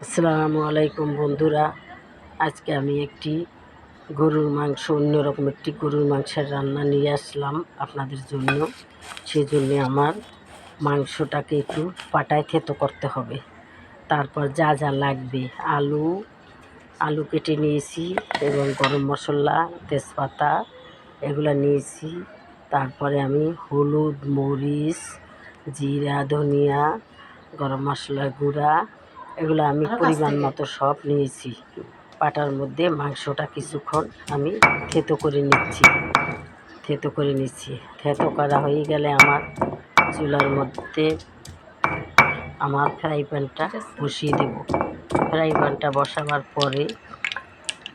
আসসালামু আলাইকুম বন্ধুরা। আজকে আমি একটি গরুর মাংস, অন্যরকম একটি গরুর মাংসের রান্না নিয়ে আসলাম আপনাদের জন্য। সেই জন্য আমার মাংসটাকে একটু পাটায় থেতো করতে হবে। তারপর যা যা লাগবে, আলু আলু কেটে নিয়েছি এবং গরম মশলা, তেজপাতা এগুলো নিয়েছি। তারপরে আমি হলুদ, মরিচ, জিরা, ধনিয়া, গরম মশলা গুঁড়া এগুলো আমি পরিমাণ মতো সব নিয়েছি। পাটার মধ্যে মাংসটা কিছুক্ষণ আমি থেতো করে নিচ্ছি। থেতো করে নিচ্ছি। থেতো করা হয়ে গেলে আমার চুলার মধ্যে আমার ফ্রাই প্যানটা বসিয়ে দেব। ফ্রাই প্যানটা বসাবার পরে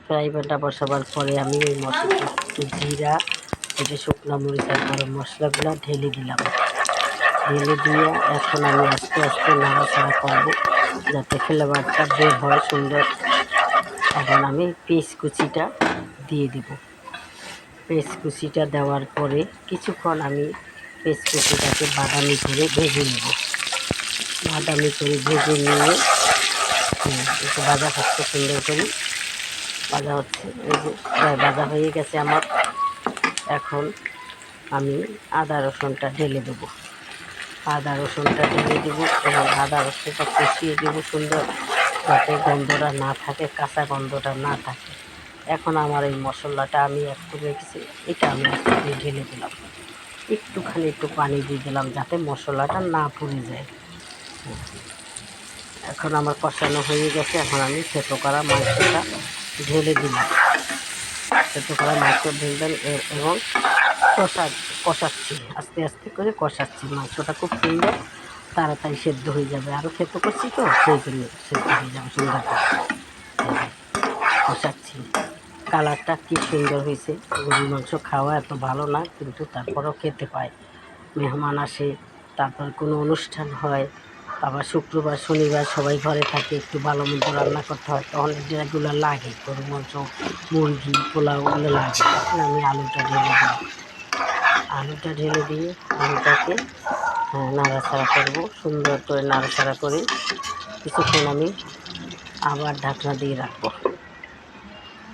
ফ্রাই প্যানটা বসাবার পরে আমি ওই মশলা একটু জিরা এটা শুকনো মরিচ আর গরম মশলাগুলো ঢেলে দিলাম। ঢেলে দিয়ে এখন আমি আস্তে আস্তে নাড়াচাড়া করব। যাতে ফ্লেভারটা বের হয় সুন্দর। এখন আমি পেস্ট কুচিটা দিয়ে দিব। পেস্ট কুচিটা দেওয়ার পরে কিছুক্ষণ আমি পেস্ট কুচিটাকে বাদামি করে ভেজে নেব। বাদামি করে ভেজে নিয়ে হুম, একটু ভাজা হচ্ছে সুন্দর করে। ভাজা হচ্ছে এই যে প্রায় ভাজা হয়ে গেছে আমার। এখন আমি আদা রসুনটা ঢেলে দেবো। আদা রসুনটা ঢেলে দেবো এবং আদা রসুনটা কষিয়ে দেবো সুন্দর যাতে গন্ধটা না থাকে, কাঁচা গন্ধটা না থাকে। এখন আমার এই মশলাটা আমি এক করে রেখেছি। এটা আমি একটু ঢেলে দিলাম। একটুখানি একটু পানি দিয়ে দিলাম যাতে মশলাটা না পুড়ে যায়। এখন আমার কষানো হয়ে গেছে। এখন আমি থেতো করা মাংসটা ঢেলে দিলাম। থেতো করা মাংস ঢেলবেন এবং কষা কষাচ্ছি, আস্তে আস্তে করে কষাচ্ছি, মাংসটা খুব সুন্দর, তাড়াতাড়ি সেদ্ধ হয়ে যাবে। আরও খেতে করছি তো, সেই জন্য সেদ্ধ হয়ে যাবে সুন্দর কষাচ্ছি। কালারটা কি সুন্দর হয়েছে। গরুর মাংস খাওয়া এত ভালো না, কিন্তু তারপরেও খেতে পায়। মেহমান আসে, তারপর কোনো অনুষ্ঠান হয়, আবার শুক্রবার, শনিবার সবাই ঘরে থাকে, একটু ভালো মন্দ রান্না করতে হয় তখন যেগুলো লাগে। গরুর মাংস, মুরগি, পোলাও লাগে। আমি আলুটা ঢেলে দিই আলুটা ঢেলে দিয়ে আলুটাকে হ্যাঁ, নাড়াচাড়া করব সুন্দর করে নাড়াচাড়া করে। কিছুক্ষণ আমি আবার ঢাকনা দিয়ে রাখব।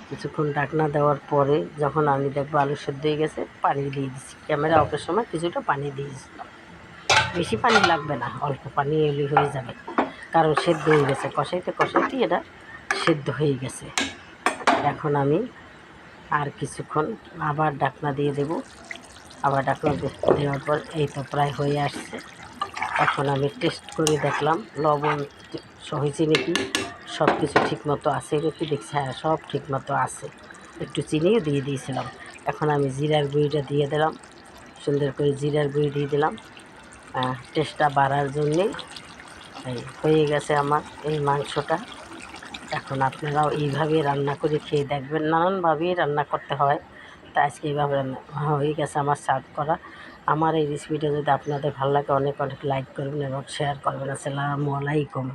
কিছুক্ষণ ঢাকনা দেওয়ার পরে যখন আমি দেখব আলু সেদ্ধ হয়ে গেছে পানি দিয়ে দিচ্ছি। ক্যামেরা অফের সময় কিছুটা পানি দিয়ে দিয়েছিলাম। বেশি পানি লাগবে না অল্প পানি এলি হয়ে যাবে। কারণ সেদ্ধ হয়ে গেছে কষাইতে কষাইতে এটা সেদ্ধ হয়ে গেছে। এখন আমি আর কিছুক্ষণ আবার ডাকনা দিয়ে দেব। আবার দে- দেওয়ার পর এই তো প্রায় হয়ে আসছে। এখন আমি টেস্ট করে দেখলাম, লবণ হয়েছে নাকি সব কিছু ঠিক মতো আছে নাকি? দেখছি হ্যাঁ সব ঠিক মতো আছে। একটু চিনিও দিয়ে দিয়েছিলাম। এখন আমি জিরার গুঁড়িটা দিয়ে দিলাম, সুন্দর করে জিরার গুঁড়ি দিয়ে দিলাম। টেস্টটা বাড়ার জন্যে হয়ে গেছে আমার এই মাংসটা। এখন আপনারাও এইভাবে রান্না করে খেয়ে দেখবেন। নানানভাবেই রান্না করতে হয়। তা আজকে এইভাবে হয়ে গেছে আমার সার্ভ করা। আমার এই রেসিপিটা যদি আপনাদের ভালো লাগে, অনেক অনেক লাইক করবেন এবং শেয়ার করবেন। আসসালামু আলাইকুম।